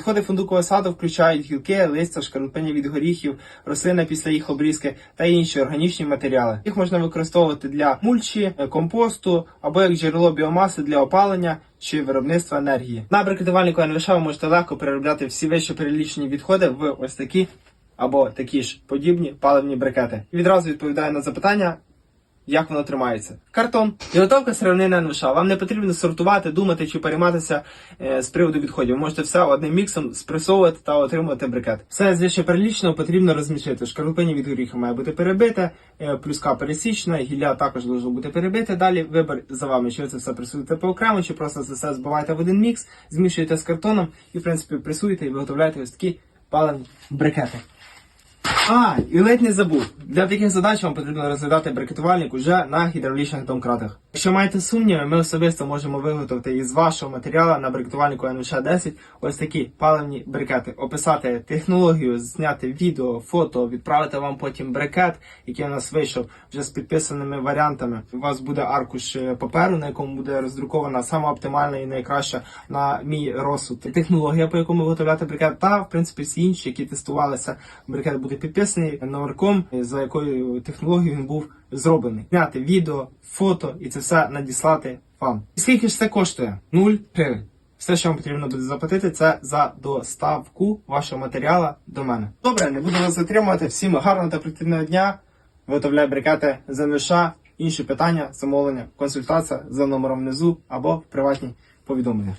Відходи фундукового саду включають гілки, листя, шкарлупині від горіхів, рослини після їх обрізки та інші органічні матеріали. Їх можна використовувати для мульчі, е, компосту або як джерело біомаси для опалення чи виробництва енергії. На брикетувальнику НВШ ви можете легко переробляти всі вище перелічені відходи в ось такі або такі ж подібні паливні брикети. І відразу відповідаю на запитання. Як воно тримається? Картон. Підготовка сировини НВШ. Вам не потрібно сортувати, думати чи перейматися е, з приводу відходів. Ви можете все одним міксом спресовувати та отримувати брикет. Все з вище перелічного потрібно розмішити. Шкарлупині від горіха має бути перебите, е, плюска пересічна, гілля також може бути перебите. Далі вибір за вами, чи ви це все пресуєте по окремо, чи просто це все збиваєте в один мікс, змішуєте з картоном і, в принципі, пресуєте і виготовляєте ось такі палені брикети. А, і ледь не забув. Для таких задач вам потрібно розглядати брикетувальник уже на гідравлічних домкратах. Якщо маєте сумніви, ми особисто можемо виготовити із вашого матеріалу на брикетувальнику НВШ-10 ось такі паливні брикети. Описати технологію, зняти відео, фото, відправити вам потім брикет, який у нас вийшов вже з підписаними варіантами. У вас буде аркуш е, паперу, на якому буде роздрукована сама оптимальна і найкраща на мій розсуд технологія, по якому виготовляти брикет, та в принципі всі інші, які тестувалися. Брикет буде підписаний номерком, за якою технологією він був зроблений. Зняти відео, фото і це все надіслати вам. І скільки ж це коштує? Нуль гривень. Все, що вам потрібно буде заплатити, це за доставку вашого матеріалу до мене. Добре, не буду вас затримувати. Всім гарного та продуктивного дня. Виготовляй брикети з Інші питання, замовлення, консультація за номером внизу або приватні повідомлення.